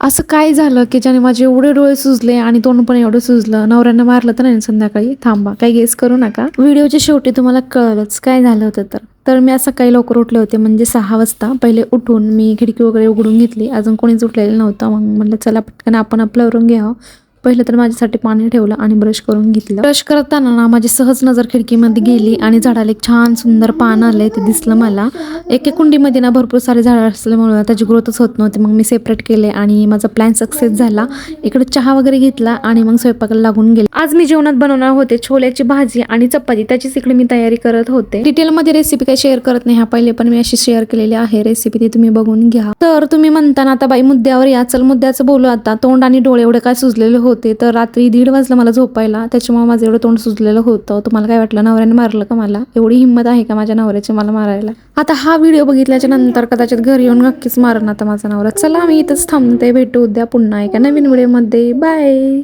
असं काय झालं की ज्याने माझे एवढे डोळे सुजले आणि तोंड पण एवढं सुजलं? नवऱ्यानं मारलं तर नाही संध्याकाळी? थांबा काही गेस करू नका. व्हिडिओच्या शेवटी तुम्हाला कळलंच काय झालं होतं तर. तर मी असं काही लवकर उठले होते म्हणजे सहा वाजता. पहिले उठून मी खिडकी वगैरे उघडून घेतली. अजून कोणीच उठलेलं नव्हतं. मग म्हटलं चला पटकन आपण आपलं वरून घ्यावं. पहिलं तर माझ्यासाठी पाणी ठेवलं आणि ब्रश करून घेतलं. ब्रश करताना ना माझी सहज नजर खिडकीमध्ये गेली आणि झाडाला एक छान सुंदर पान आलंय ते दिसलं मला. एक एक कुंडीमध्ये ना भरपूर सारे झाडं असल्यामुळे त्याची ग्रोथच होत नव्हती. मग मी सेपरेट केले आणि माझा प्लॅन सक्सेस झाला. इकडे चहा वगैरे घेतला आणि मग स्वयंपाकाला लागून गेले. आज मी जेवणात बनवणार होते छोल्याची भाजी आणि चपाती. त्याचीच इकडे मी तयारी करत होते. डिटेलमध्ये रेसिपी काही शेअर करत नाही. ह्या पहिले पण मी अशी शेअर केलेली आहे. रेसिपी ती तुम्ही बघून घ्या. तर तुम्ही म्हणताना आता बाई मुद्द्यावर या. चल मुद्द्याचं बोलू आता. तोंड आणि डोळे एवढे काय सुजलेले होते तर रात्री दीड वाजला मला झोपायला. त्याच्यामुळे माझं एवढं तोंड सुजलेलं होतं. तुम्हाला काय वाटलं? नवऱ्याने मारलं का मला? एवढी हिंमत आहे का माझ्या नवऱ्याची मला मारायला? आता हा व्हिडिओ बघितल्याच्या नंतर कदाचित घरी येऊन नक्कीच मारणार आता माझा नवरा. चला मी इथंच थांबते. भेटू उद्या पुन्हा एका नवीन व्हिडिओमध्ये. बाय!